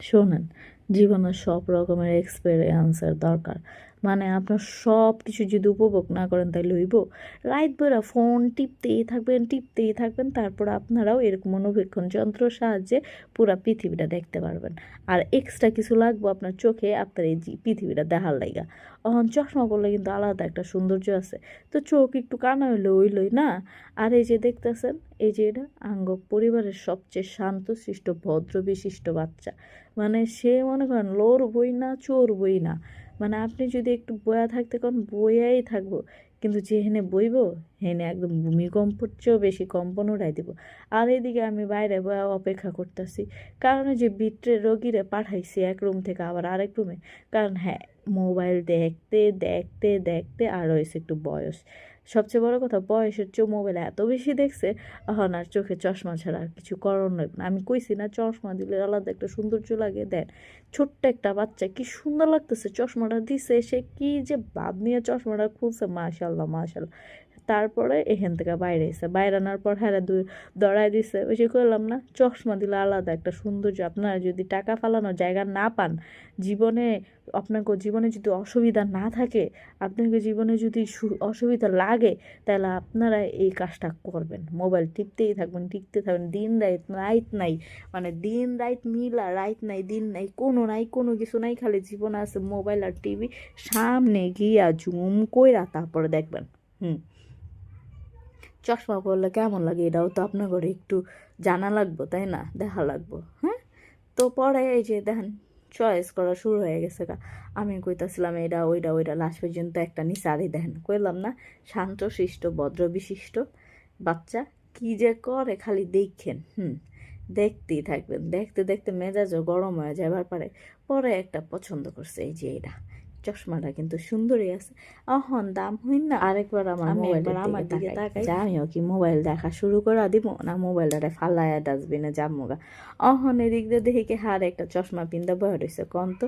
شونن. জীবনের সব রকমের এক্সপেরিয়েন্সের দরকার। মানে আপনার সব কিছু যদি উপভোগ না করেন তাই লইব রাত বেড়া ফোন টিপতেই থাকবেন টিপতেই থাকবেন, তারপর আপনারাও এরকম অনুবীক্ষণ যন্ত্র সাহায্যে পুরো পৃথিবীটা দেখতে পারবেন। আর এক্সট্রা কিছু লাগবো আপনার চোখে, আপনার এই পৃথিবীটা দেখার লাইগা। অহন চশমা পরলে কিন্তু আলাদা একটা সৌন্দর্য আছে। তো চোখ একটু কানা হইলে ওইলই না। আর এই যে দেখতেছেন, এই যে এটা আঙ্গ পরিবারের সবচেয়ে শান্ত সৃষ্ট ভদ্র, বিশিষ্ট বাচ্চা। মানে সে মনে করেন, লোর বই না, চোর বই না। মানে আপনি যদি একটু বয়া থাকতে কন বইয়াই থাকব। কিন্তু যেহেনে বইব, হেনে একদম ভূমিকম্পর চেয়েও বেশি কম্পন উড়াই দিব। আর এদিকে আমি বাইরে বয়া অপেক্ষা করতেছি, কারণ যে বিট্রে রোগীরা পাঠাইছি এক রুম থেকে আবার আরেক রুমে। কারণ হ্যাঁ মোবাইল দেখতে দেখতে দেখতে আর হয়েছে একটু বয়স। সবচেয়ে বড় কথা, বয়সের চেয়েও মোবাইল এত বেশি দেখছে, এখন আর চোখে চশমা ছাড়া আর কিছু করার নয় আমি কইছি না, চশমা দিলে আলাদা একটা সৌন্দর্য লাগে। দেন ছোট্ট একটা বাচ্চা কি সুন্দর লাগতেছে, চশমাটা দিছে, সে কি যে বাদ নিয়ে চশমাটা খুলছে মাশাল্লাহ মাশাল্লাহ তারপরে এখান থেকে বাইরে এসে, বাইরে আনার পর হ্যাঁ দুই দড়াই দিছে। ওই যে করলাম না, চশমা দিলে আলাদা একটা সৌন্দর্য। আপনারা যদি টাকা ফালানোর জায়গা না পান, জীবনে আপনাকে, জীবনে যদি অসুবিধা না থাকে, আপনাকে জীবনে যদি অসুবিধা লাগে, তাহলে আপনারা এই কাজটা করবেন। মোবাইল টিপতেই থাকবেন, টিপতে থাকবেন। দিন রাত রাইত নাই মানে দিন রাইত মিলা রাইত নাই, দিন নাই, কোনো নাই, কোনো কিছু নাই, খালি জীবন আছে মোবাইল আর টিভি। সামনে গিয়া জুম কইরা তারপরে দেখবেন, হুম। চশমা পরলে কেমন লাগে? এটাও তো আপনার ঘরে একটু জানা লাগবো, তাই না? দেখা লাগবো হ্যাঁ? তো পরে এই যে দেখেন, চয়েস করা শুরু হয়ে গেছে গা। আমি কইতাছিলাম এটা ওইটা ওইটা লাস্ট পর্যন্ত একটা আরে দেখেন, কইলাম না, শান্ত, শিষ্ট, ভদ্র, বিশিষ্ট বাচ্চা কি যে করে খালি দেখেন, হুম। দেখতেই থাকবেন, দেখতে দেখতে মেজাজও গরম হয়ে যাবার পারে। পরে একটা পছন্দ করছে এই যে এটা চশমাটা কিন্তু সুন্দরই আছে। অহন দাম হইন না আরেকবার আমার আমি মোবাইল আমার দিকে তাকাই। আমিও কি মোবাইল দেখা শুরু করে দিব না মোবাইলটারে ফালায়া ডাস্টবিনে যামুগা অহন এদিক দিয়ে দেখি কি হার একটা চশমা পিন্দা বয়ে রয়েছে কন্ত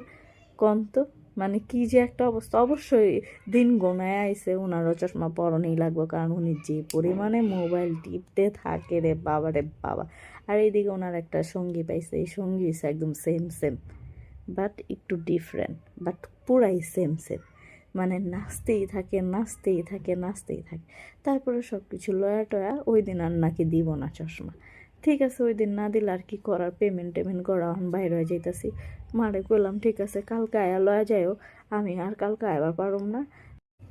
কন্ত মানে কি যে একটা অবস্থা। অবশ্যই দিন গোনায় আইসে ওনারও চশমা পরনেই লাগবে কারণ উনি যে পরিমাণে মোবাইল টিপতে থাকে রে বাবা রে বাবা। আর এইদিকে ওনার একটা সঙ্গী পাইছে এই সঙ্গী একদম সেম সেম বাট একটু ডিফারেন্ট বাট পুরাই সেম সেম মানে নাচতেই থাকে নাচতেই থাকে নাচতেই থাকে। তারপরে সব কিছু লয়া টয়া ওই দিন আর নাকি দিব না চশমা। ঠিক আছে ওই দিন না দিলে আর কি করার? পেমেন্ট টেমেন্ট করা এখন বাইরে হয়ে যাইতাছি। মারে কইলাম, ঠিক আছে, কালকে আয়া লয়া যাইও। আমি আর কালকে আবার পারুম না।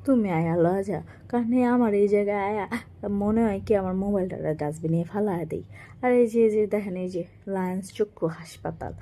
তুমি আয়া লয়া যাও। কারণ আমার এই জায়গায় আয়া, মনে হয় কি আমার মোবাইলটা ডাস্টবিনে ফালায় দিই। আর এই যে যে দেখেন, এই যে লায়ন্স চক্ষু হাসপাতাল।